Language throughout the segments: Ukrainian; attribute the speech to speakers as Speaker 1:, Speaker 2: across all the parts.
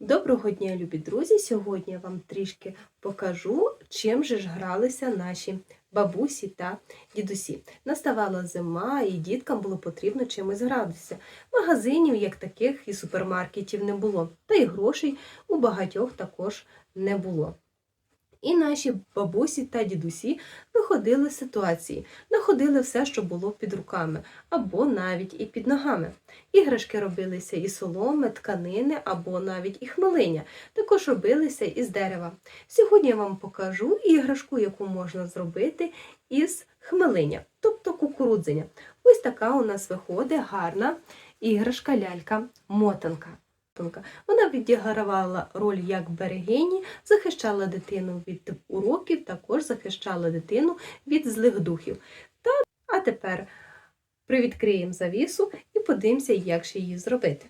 Speaker 1: Доброго дня, любі друзі! Сьогодні я вам трішки покажу, чим же ж гралися наші бабусі та дідусі. Наставала зима, і діткам було потрібно чимось гратися. Магазинів, як таких, і супермаркетів не було, та й грошей у багатьох також не було. І наші бабусі та дідусі виходили з ситуації, знаходили все, що було під руками, або навіть і під ногами. Іграшки робилися із соломи, тканини або навіть і хмелиня. Також робилися із дерева. Сьогодні я вам покажу іграшку, яку можна зробити із хмелиня, тобто кукурудзеня. Ось така у нас виходить гарна іграшка лялька. Вона відігравала роль як берегині, захищала дитину від уроків, також захищала дитину від злих духів. Та, а тепер привідкриємо завісу і подивимося, як ще її зробити.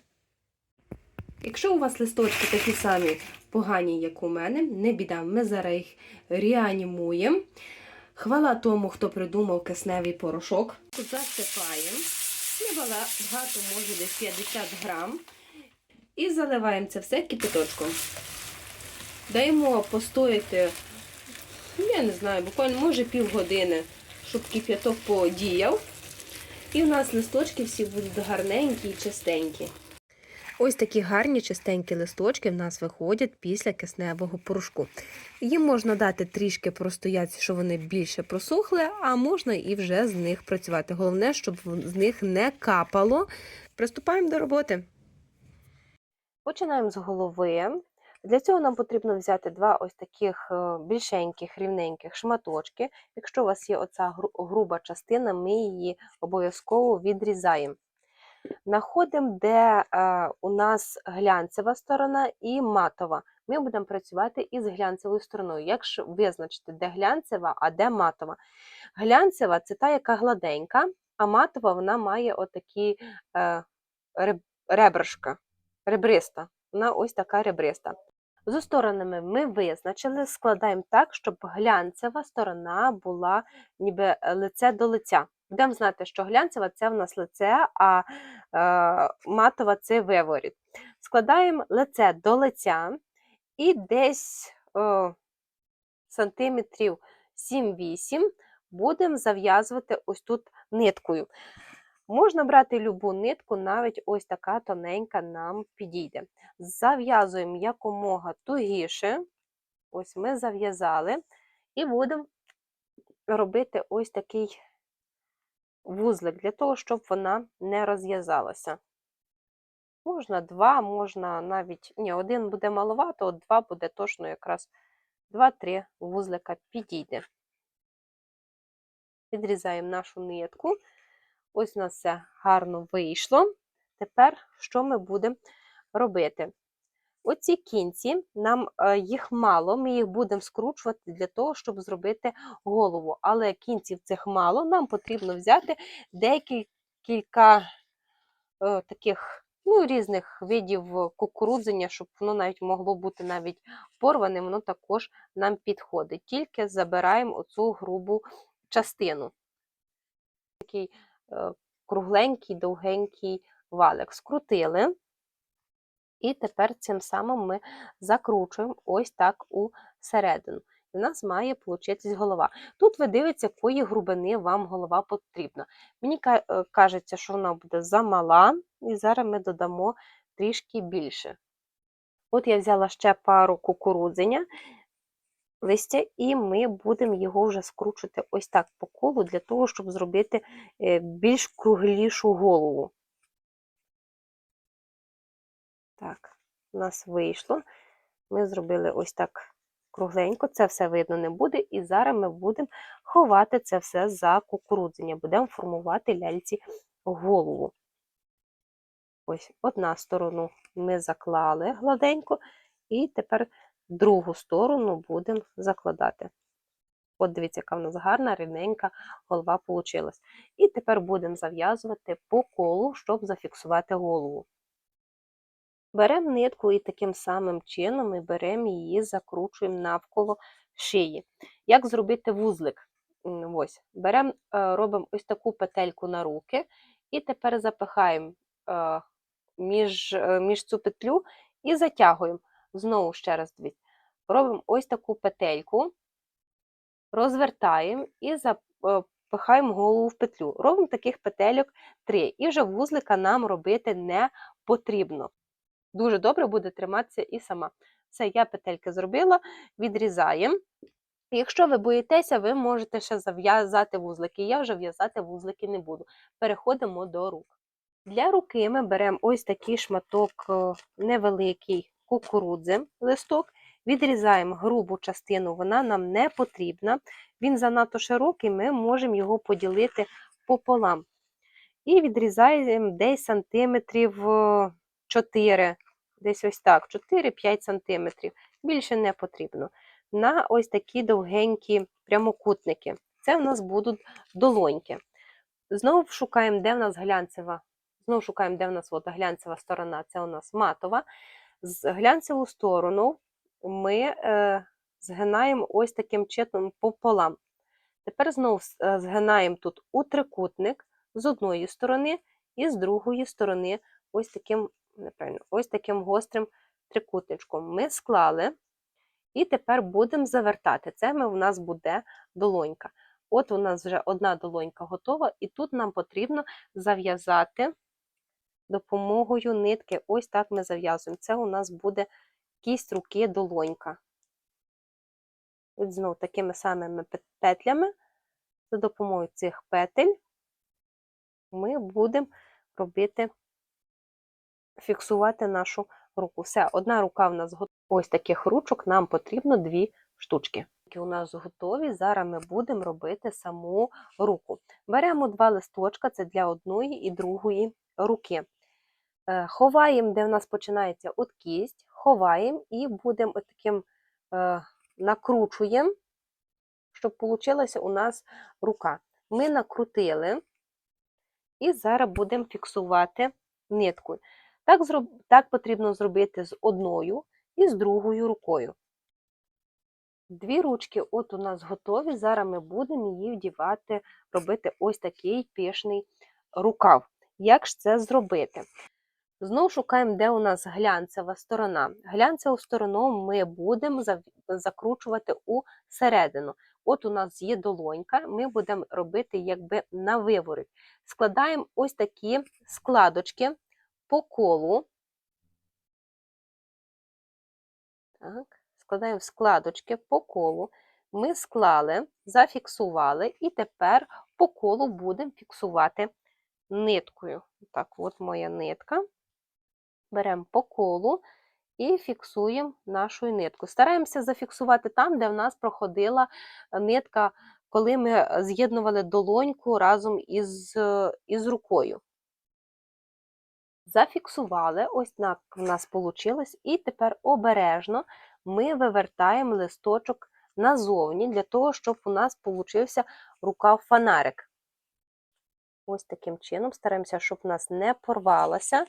Speaker 1: Якщо у вас листочки такі самі погані, як у мене, не біда, ми зараз їх реанімуємо. Хвала тому, хто придумав кисневий порошок. Засипаємо. Не багато, може десь 50 грам. І заливаємо це все кипяточком. Даємо постояти, я не знаю, буквально може півгодини, щоб кип'яток подіяв. І в нас листочки всі будуть гарненькі і чистенькі. Ось такі гарні чистенькі листочки в нас виходять після кисневого порошку. Їм можна дати трішки простояти, щоб вони більше просохли, а можна і вже з них працювати. Головне, щоб з них не капало. Приступаємо до роботи. Починаємо з голови. Для цього нам потрібно взяти два ось таких е, більшеньких, рівненьких шматочки. Якщо у вас є оця груба частина, ми її обов'язково відрізаємо. Находимо, де е, у нас глянцева сторона і матова. Ми будемо працювати із глянцевою стороною. Як ж визначити, де глянцева, а де матова? Глянцева це та, яка гладенька, а матова вона має отакі е, ребришка ребриста. Вона ось така ребриста. Зі сторонами ми визначили, складаємо так, щоб глянцева сторона була ніби лице до лиця. Будемо знати, що глянцева це в нас лице, а е, матова це виворіт. Складаємо лице до лиця і десь е, сантиметрів 7-8 будемо зав'язувати ось тут ниткою. Можна брати любу нитку, навіть ось така тоненька нам підійде. Зав'язуємо якомога тугіше, ось ми зав'язали, і будемо робити ось такий вузлик, для того, щоб вона не розв'язалася. Можна два, можна навіть, ні, один буде маловато, от два буде точно якраз два-три вузлика підійде. Відрізаємо нашу нитку. Ось у нас все гарно вийшло. Тепер що ми будемо робити? Оці кінці, нам е, їх мало, ми їх будемо скручувати для того, щоб зробити голову. Але кінців цих мало, нам потрібно взяти декілька е, таких ну, різних видів кукурудзення, щоб воно навіть могло бути навіть порване, воно також нам підходить. Тільки забираємо оцю грубу частину. Такий кругленький, довгенький валик. Скрутили, і тепер цим самим ми закручуємо ось так у середину. І в нас має получитись голова. Тут ви дивитеся, якої грубини вам голова потрібна. Мені е, кажеться, що вона буде замала, і зараз ми додамо трішки більше. От я взяла ще пару кукурудзення, листя, і ми будемо його вже скручувати ось так по колу, для того, щоб зробити е, більш круглішу голову. Так, у нас вийшло. Ми зробили ось так кругленько, це все видно не буде, і зараз ми будемо ховати це все за кукурудзення, будемо формувати ляльці голову. Ось одна сторону ми заклали гладенько, і тепер другу сторону будемо закладати. От дивіться, яка в нас гарна, рівненька голова вийшла. І тепер будемо зав'язувати по колу, щоб зафіксувати голову. Беремо нитку і таким самим чином ми беремо її, закручуємо навколо шиї. Як зробити вузлик? Ось, Беремо, е, робимо ось таку петельку на руки, і тепер запихаємо е, між, е, між цю петлю
Speaker 2: і затягуємо. Знову ще раз дивіться. Робимо ось таку петельку, розвертаємо і запихаємо голову в петлю. Робимо таких петельок 3. І вже вузлика нам робити не потрібно. Дуже добре буде триматися і сама. Все, я петельки зробила, відрізаємо. Якщо ви боїтеся, ви можете ще зав'язати вузлики. Я вже в'язати вузлики не буду. Переходимо до рук. Для руки ми беремо ось такий шматок е, невеликий кукурудзи, листок, відрізаємо грубу частину, вона нам не потрібна. Він занадто широкий, ми можемо його поділити пополам. І відрізаємо десь сантиметрів е, 4, десь ось так, 4-5 сантиметрів. Більше не потрібно. На ось такі довгенькі прямокутники. Це в нас будуть долоньки. Знову шукаємо, де в нас глянцева. Знову шукаємо, де в нас от глянцева сторона, це у нас матова. З глянцеву сторону ми е, згинаємо ось таким чином пополам. Тепер знову е, згинаємо тут у трикутник з одної сторони і з другої сторони ось таким, неправильно, ось таким гострим трикутничком. Ми склали. І тепер будемо завертати. Це ми, у нас буде долонька. От у нас вже одна долонька готова, і тут нам потрібно зав'язати допомогою нитки. Ось так ми зав'язуємо. Це у нас буде кість руки долонька. От знову такими самими петлями, за допомогою цих петель, ми будемо робити, фіксувати нашу руку. Все, одна рука в нас готова. Ось таких ручок нам потрібно дві штучки. Які у нас готові, зараз ми будемо робити саму руку. Беремо два листочка, це для одної і другої руки. Е, Ховаємо, де в нас починається от кість, ховаємо і будемо таким е, накручуємо, щоб вийшла у нас рука. Ми накрутили і зараз будемо фіксувати ниткою. Так, так потрібно зробити з одною і з другою рукою. Дві ручки от у нас готові. Зараз ми будемо її вдівати, робити ось такий пишний рукав. Як ж це зробити? Знову шукаємо, де у нас глянцева сторона. Глянцеву сторону ми будемо закручувати у середину. От у нас є долонька, ми будемо робити якби на виворіт. Складаємо ось такі складочки по колу. Так, Складаємо складочки по колу. Ми склали, зафіксували, і тепер по колу будемо фіксувати ниткою. Так, от моя нитка. Беремо по колу і фіксуємо нашу нитку. Стараємося зафіксувати там, де в нас проходила нитка, коли ми з'єднували долоньку разом із, із рукою. Зафіксували, ось так в нас вийшло, і тепер обережно ми вивертаємо листочок назовні, для того, щоб у нас получився рукав фонарик. Ось таким чином стараємося, щоб у нас не порвалася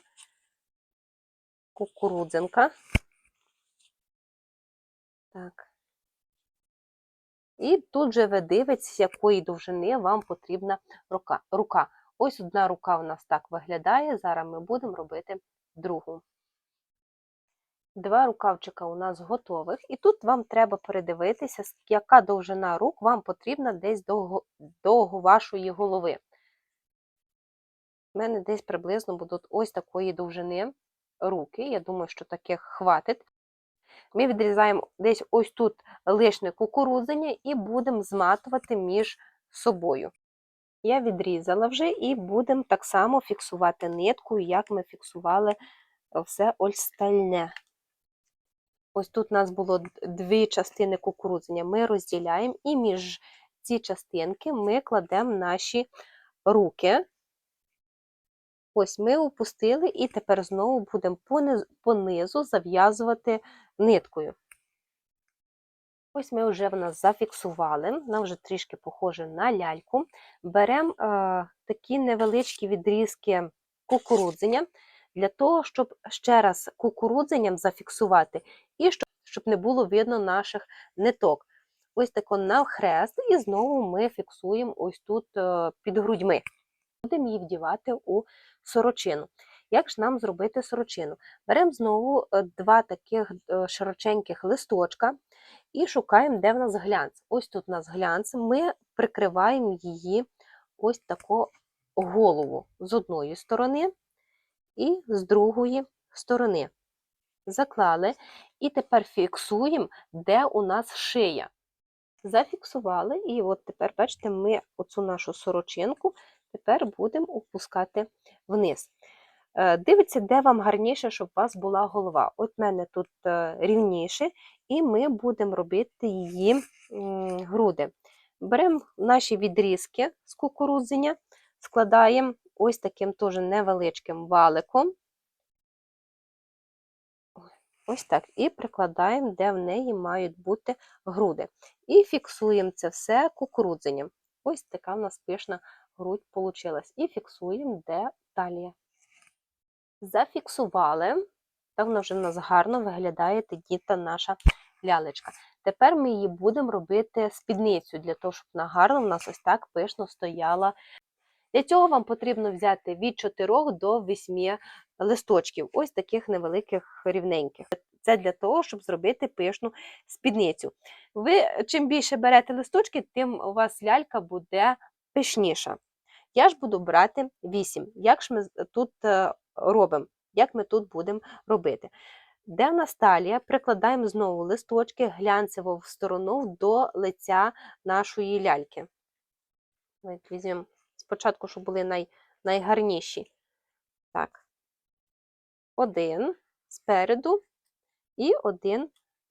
Speaker 2: кукурудзинка. Так. І тут же ви дивитесь, якої довжини вам потрібна рука. рука. Ось одна рука у нас так виглядає. Зараз ми будемо робити другу. Два рукавчика у нас готових, і тут вам треба передивитися, яка довжина рук вам потрібна десь до, до вашої голови. У мене десь приблизно будуть ось такої довжини руки. Я думаю, що таких хватить. Ми відрізаємо десь ось тут лишне кукурудзення і будемо зматувати між собою. Я відрізала вже і будемо так само фіксувати ниткою, як ми фіксували все ольстальне. Ось тут у нас було дві частини кукурудзення. Ми розділяємо, і між ці частинки ми кладемо наші руки. Ось ми опустили, і тепер знову будемо понизу зав'язувати ниткою. Ось ми вже в нас зафіксували, нам вже трішки похоже на ляльку. Беремо е, такі невеличкі відрізки кукурудзення, для того, щоб ще раз кукурудзенням зафіксувати, і щоб, щоб не було видно наших ниток. Ось тако навхрест, і знову ми фіксуємо ось тут е, під грудьми. Будемо її вдівати у сорочину. Як ж нам зробити сорочину? Беремо знову е, два таких е, широченьких листочка і шукаємо, де в нас глянц. Ось тут у нас глянц, ми прикриваємо її ось таку голову з одної сторони і з другої сторони. Заклали, і тепер фіксуємо, де у нас шия. Зафіксували, і от тепер, бачите, ми оцю нашу сорочинку тепер будемо опускати вниз. Е, Дивіться, де вам гарніше, щоб у вас була голова. От в мене тут е, рівніше, і ми будемо робити її груди. Беремо наші відрізки з кукурудзення, складаємо ось таким теж невеличким валиком. Ось так. І прикладаємо, де в неї мають бути груди. І фіксуємо це все кукурудзенням. Ось така в нас пишна грудь вийшла. І фіксуємо, де талія. Зафіксували. Так вона вже в нас гарно виглядає тоді та наша лялечка. Тепер ми її будемо робити спідницю, для того, щоб вона гарно в нас ось так пишно стояла. Для цього вам потрібно взяти від 4 до 8 листочків, ось таких невеликих рівненьких. Це для того, щоб зробити пишну спідницю. Ви чим більше берете листочки, тим у вас лялька буде пишніша. Я ж буду брати 8. Як ж ми тут е, робимо? Як ми тут будемо робити? Де в нас талія, прикладаємо знову листочки глянцево в сторону до лиця нашої ляльки. Візьмемо спочатку, щоб були най, найгарніші. Так. Один спереду і один,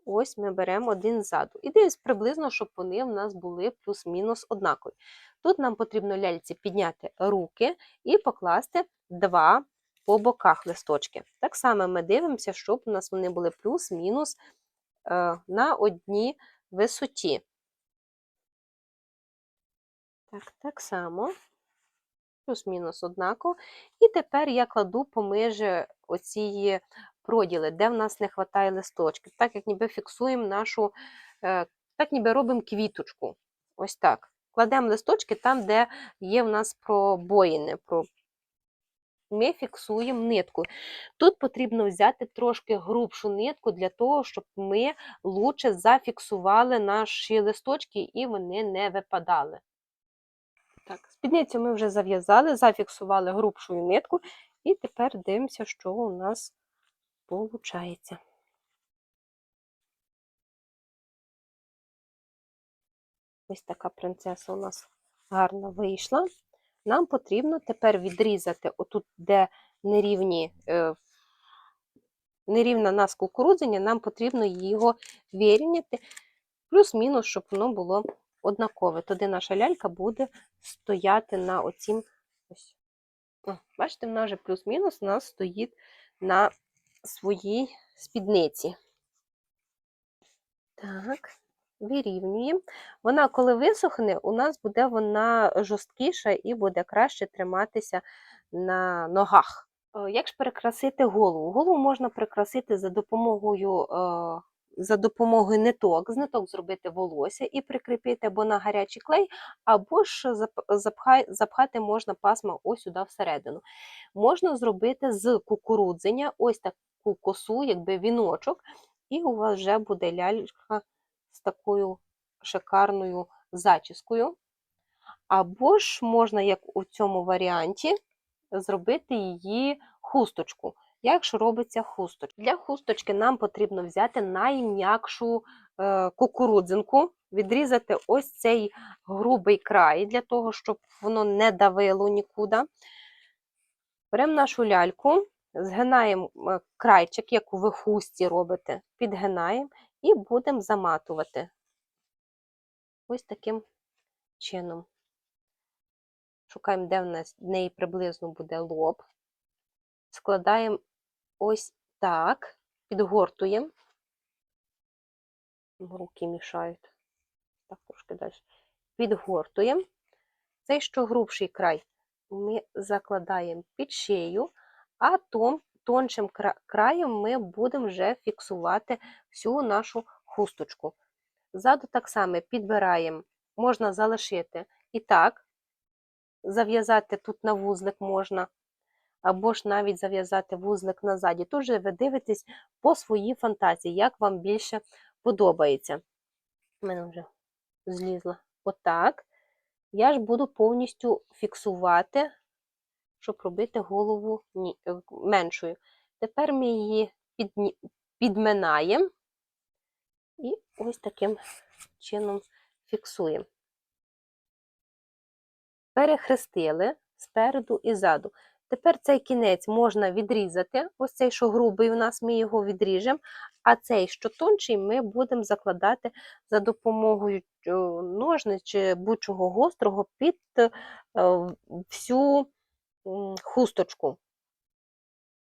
Speaker 2: ось ми беремо один ззаду. І десь приблизно, щоб вони в нас були плюс-мінус однакові. Тут нам потрібно ляльці підняти руки і покласти два по боках листочки. Так само ми дивимося, щоб у нас вони були плюс-мінус е, на одній висоті. Так, так само плюс-мінус однаково. І тепер я кладу поміж оці проділи, де в нас не вистачає листочків. Так як ніби фіксуємо нашу, е, так ніби робимо квіточку. Ось так. Кладемо листочки там, де є в нас пробоїни. Про... Ми фіксуємо нитку. Тут потрібно взяти трошки грубшу нитку для того, щоб ми лучше зафіксували наші листочки і вони не випадали. Так, спідницю ми вже зав'язали, зафіксували грубшою нитку, і тепер дивимося, що у нас виходить. Ось така принцеса у нас гарно вийшла. Нам потрібно тепер відрізати отут, де нерівні, е, нерівна нас кукурудзення, нам потрібно його вирівняти, плюс-мінус, щоб воно було однакове. Тоді наша лялька буде стояти на оцім. Ось. О, бачите, вона вже плюс-мінус у нас стоїть на своїй спідниці. Так, вирівнюємо. Вона, коли висохне, у нас буде вона жорсткіша і буде краще триматися на ногах. Е, Як ж перекрасити голову? Голову можна прикрасити за допомогою е, за допомогою ниток, з ниток зробити волосся і прикріпити або на гарячий клей, або ж запхати можна пасма ось сюди всередину. Можна зробити з кукурудзення ось таку косу, якби віночок, і у вас вже буде лялька з такою шикарною зачіскою. Або ж можна, як у цьому варіанті, зробити її хусточку. Як ж робиться хусточка? Для хусточки нам потрібно взяти найм'якшу е, кукурудзинку, відрізати ось цей грубий край, для того, щоб воно не давило нікуди. Беремо нашу ляльку, згинаємо е, крайчик, як ви хусті робите, підгинаємо і будемо заматувати. Ось таким чином. Шукаємо, де в нас в неї приблизно буде лоб. Складаємо ось так, підгортуємо. Руки мішають. Так, трошки далі. Підгортуємо. Цей, що грубший край, ми закладаємо під шию, а тон, тоншим кра- краєм ми будемо вже фіксувати всю нашу хусточку. Ззаду так само підбираємо, можна залишити і так, зав'язати тут на вузлик можна, або ж навіть зав'язати вузлик назаді. Же ви дивитесь по своїй фантазії, як вам більше подобається. Мене вже злізла отак. Я ж буду повністю фіксувати, щоб робити голову е, меншою. Тепер ми її підні- підминаємо і ось таким чином фіксуємо. Перехрестили спереду і ззаду. Тепер цей кінець можна відрізати. Ось цей, що грубий у нас, ми його відріжемо, а цей, що тонший, ми будемо закладати за допомогою е, ножниць чи будь-чого гострого під е, всю хусточку.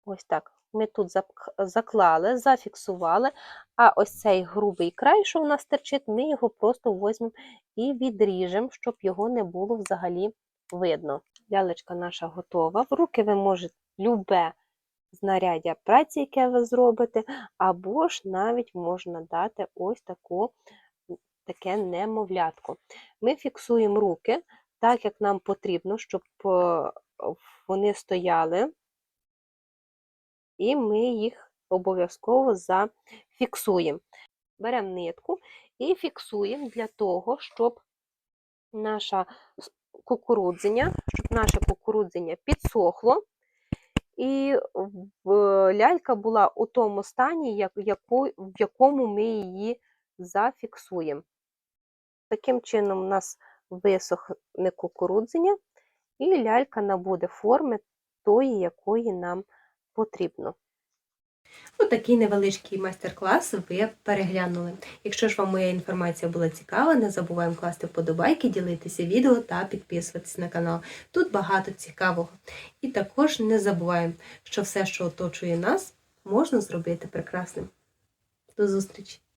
Speaker 2: Ось так. Ми тут заклали, зафіксували, а ось цей грубий край, що у нас терчить, ми його просто візьмемо і відріжемо, щоб його не було взагалі видно. Лялечка наша готова. В руки ви можете любе знаряддя праці, яке ви зробите, або ж навіть можна дати ось таку, таке немовлятко. Ми фіксуємо руки так, як нам потрібно, щоб е, вони стояли, і ми їх обов'язково зафіксуємо. Беремо нитку і фіксуємо для того, щоб наша кукурудзення, щоб наше кукурудзення підсохло, і лялька була у тому стані, в якому ми її зафіксуємо. Таким чином, у нас висохне кукурудзення, і лялька набуде форми тої, якої нам потрібно.
Speaker 1: Отакий невеличкий майстер-клас ви переглянули. Якщо ж вам моя інформація була цікава, не забуваємо класти вподобайки, ділитися відео та підписуватись на канал. Тут багато цікавого. І також не забуваємо, що все, що оточує нас, можна зробити прекрасним. До зустрічі!